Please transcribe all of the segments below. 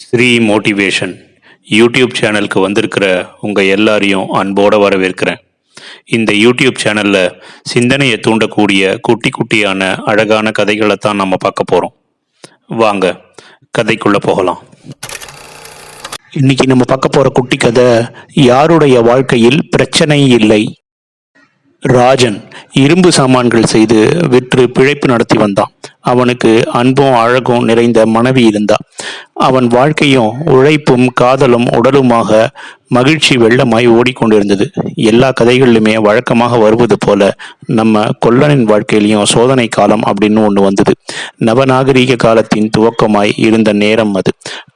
Sri motivation YouTube சேனலுக்கு வந்திருக்கிற உங்கள் எல்லாரையும் அன்போடு வரவேற்கிறேன். இந்த யூடியூப் சேனலில் சிந்தனையை தூண்டக்கூடிய குட்டி குட்டியான அழகான கதைகளை தான் நம்ம பார்க்க போகிறோம் வாங்க கதைக்குள்ளே போகலாம். இன்னைக்கு நம்ம பார்க்க போகிற குட்டி கதை யாருடைய வாழ்க்கையில் பிரச்சனை இல்லை? ராஜன் இரும்பு சாமான்கள் செய்து விற்று பிழைப்பு நடத்தி வந்தான். அவனுக்கு அன்பும் அழகும் நிறைந்த மனைவி இருந்தா. அவன் வாழ்க்கையும் உழைப்பும் காதலும் உடலுமாக மகிழ்ச்சி வெள்ளமாய் ஓடிக்கொண்டிருந்தது. எல்லா கதைகளிலுமே வழக்கமாக வருவது போல நம்ம கொல்லனின் வாழ்க்கையிலையும் சோதனை காலம் அப்படின்னு ஒன்று வந்தது. நவநாகரீக காலத்தின் துவக்கமாய் இருந்த நேரம் அது.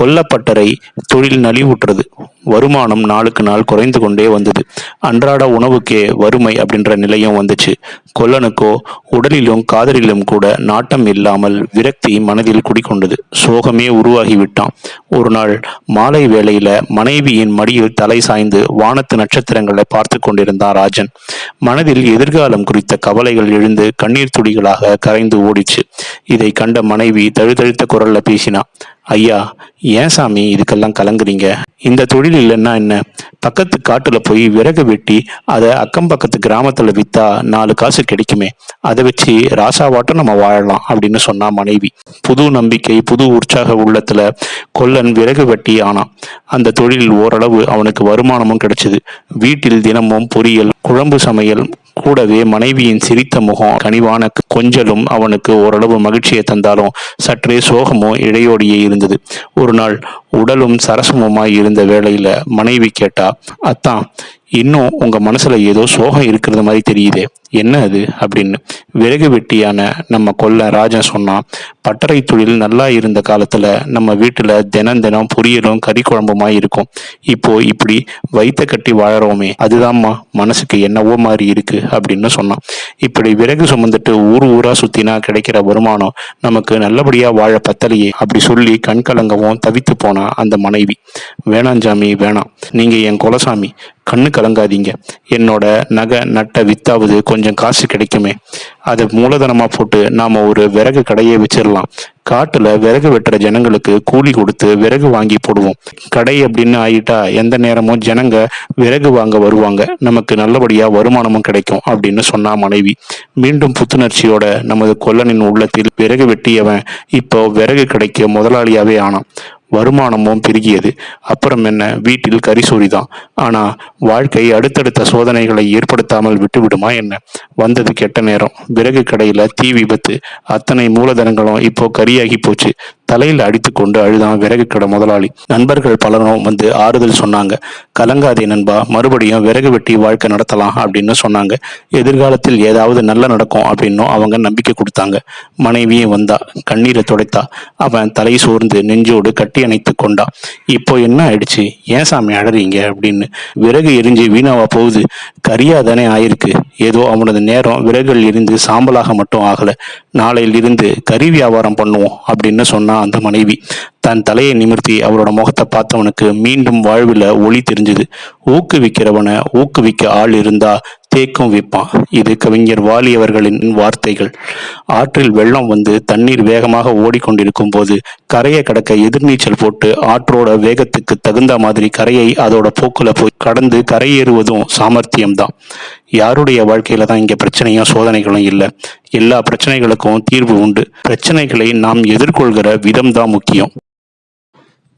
கொல்லப்பட்டரை தொழில் நலிவுற்றது. வருமானம் நாளுக்கு நாள் குறைந்து கொண்டே வந்தது. அன்றாட உணவுக்கே வறுமை அப்படின்ற நிலையும் வந்துச்சு. கொல்லனுக்கோ உடலிலும் காதலிலும் கூட நாட்டம் இல்லாமல் விரக்தி மனதில் குடிக்கொண்டது சோகமே உருவாகி விட்டான். ஒரு நாள் மாலை வேளையில மனைவியின் மடியில் தலை சாய்ந்து வானத்து நட்சத்திரங்களை பார்த்து கொண்டிருந்தான் ராஜன். மனதில் எதிர்காலம் குறித்த கவலைகள் எழுந்து கண்ணீர் துளிகளாக கரைந்து ஓடிச்சு. இதை கண்ட மனைவி தழுதழுத்த குரல்ல பேசினா ஐயா ஏன் சாமி இதுக்கெல்லாம் கலங்குறீங்க? இந்த தொழில் இல்லைன்னா என்ன? பக்கத்து காட்டுல போய் விறகு வெட்டி அதை அக்கம் பக்கத்து கிராமத்துல வித்தா நாலு காசு கிடைக்குமே. அதை வச்சு ராசாவாட்டம் நம்ம வாழலாம் அப்படின்னு சொன்னா மனைவி. புது நம்பிக்கை புது உற்சாக உள்ளத்துல கொல்லன் விறகு வெட்டி ஆனான். அந்த தொழில் ஓரளவு அவனுக்கு வருமானமும் கிடைச்சது. வீட்டில் தினமும் பொரியல் குழம்பு சமையல் கூடவே மனைவியின் சிரித்த முகம் கனிவான கொஞ்சலும் அவனுக்கு ஓரளவு மகிழ்ச்சியை தந்தாலும் சற்றே சோகமும் இடையோடியே இருந்தது. ஒரு நாள் உடலும் சரசமுமாய் இருந்த வேளையில மனைவி கேட்டா அத்தான் இன்னும் உங்க மனசுல ஏதோ சோகம் இருக்கிறது மாதிரி தெரியுதே. என்ன அது? அப்படின்னு விறகு வெட்டியான நம்ம கொல்ல ராஜன் சொன்னான். பட்டறை தொழில் நல்லா இருந்த காலத்துல நம்ம வீட்டுல தினம் தினம் பொரியலும் கறி குழம்புமா இருக்கும். இப்போ இப்படி வைத்த கட்டி வாழறோமே அதுதான்மா மனசுக்கு என்னவோ மாதிரி இருக்கு அப்படின்னு சொன்னான். இப்படி விறகு சுமந்துட்டு ஊர் ஊரா சுத்தினா கிடைக்கிற வருமானம் நமக்கு நல்லபடியா வாழ பத்தலையே அப்படி சொல்லி கண்கலங்கவும் தவித்து போனா அந்த மனைவி. வேணாஞ்சாமி வேணாம். நீங்க என் குலசாமி கண்ணு கலங்காதீங்க. என்னோட நகை நட்டை வித்தாவது கொஞ்சம் காசு கிடைக்குமே. அதை மூலதனமாக போட்டு நாம் ஒரு விறகு கடையை வச்சிடலாம். காட்டில் விறகு வெட்டுற ஜனங்களுக்கு கூலி கொடுத்து விறகு வாங்கி போடுவோம். கடை அப்படின்னு ஆயிட்டா எந்த நேரமும் ஜனங்க விறகு வாங்க வருவாங்க. நமக்கு நல்லபடியாக வருமானமும் கிடைக்கும் அப்படின்னு சொன்னா மனைவி. மீண்டும் புத்துணர்ச்சியோட நமது கொல்லனின் உள்ளத்தில் விறகு வெட்டியவன் இப்போ விறகு கடைக்கு முதலாளியாவே ஆனான். வருமானமும் பெருகியது. அப்புறம் என்ன? வீட்டில் கரிசோரி தான் ஆனா வாழ்க்கை அடுத்தடுத்த சோதனைகளை ஏற்படுத்தாமல் விட்டுவிடுமா என்ன? வந்தது கெட்ட நேரம். விறகு கடையில தீ விபத்து. அத்தனை மூலதனங்களும் இப்போ கரியாகி போச்சு. தலையில் அடித்து கொண்டு அழுதான் விறகு கடை முதலாளி. நண்பர்கள் பலரும் வந்து ஆறுதல் சொன்னாங்க. கலங்காதே நண்பா மறுபடியும் விறகு வெட்டி வாழ்க்கை நடத்தலாம் அப்படின்னு சொன்னாங்க. எதிர்காலத்தில் ஏதாவது நல்ல நடக்கும் அப்படின்னும் அவங்க நம்பிக்கை கொடுத்தாங்க. மனைவியும் வந்தா கண்ணீரை துடைத்தா. அவன் தலை சோர்ந்து நெஞ்சோடு கட்டி அணைத்து கொண்டா. இப்போ என்ன ஆயிடுச்சு? ஏன் சாமி அழறீங்க? அப்படின்னு. விறகு எரிஞ்சு வீணாவா போகுது. கரியா தானே ஆயிருக்கு. ஏதோ அவனது நேரம் விறகுகள் எரிந்து சாம்பலாக மட்டும் ஆகல. நாளையில் இருந்து கறி வியாபாரம் பண்ணுவோம் அப்படின்னு சொன்னா அந்த மனைவி தன் தலையை நிமிர்த்தி அவரோட முகத்தை பார்த்தவனுக்கு மீண்டும் வாழ்வில் ஒளி தெரிஞ்சுது. ஊக்குவிக்கிறவனை ஊக்குவிக்க ஆள் இருந்தா தேக்கும் விற்பான் இது கவிஞர் வாலி அவர்களின் வார்த்தைகள். ஆற்றில் வெள்ளம் வந்து தண்ணீர் வேகமாக ஓடிக்கொண்டிருக்கும் போது கரையை கடக்க எதிர்நீச்சல் போட்டு ஆற்றோட வேகத்துக்கு தகுந்த மாதிரி கரையை அதோட போக்குல போய் கடந்து கரையேறுவதும் சாமர்த்தியம்தான். யாருடைய வாழ்க்கையில தான் இங்க பிரச்சனையும் சோதனைகளும் இல்லை. எல்லா பிரச்சனைகளுக்கும் தீர்வு உண்டு. பிரச்சனைகளை நாம் எதிர்கொள்கிற விதம் தான் முக்கியம்.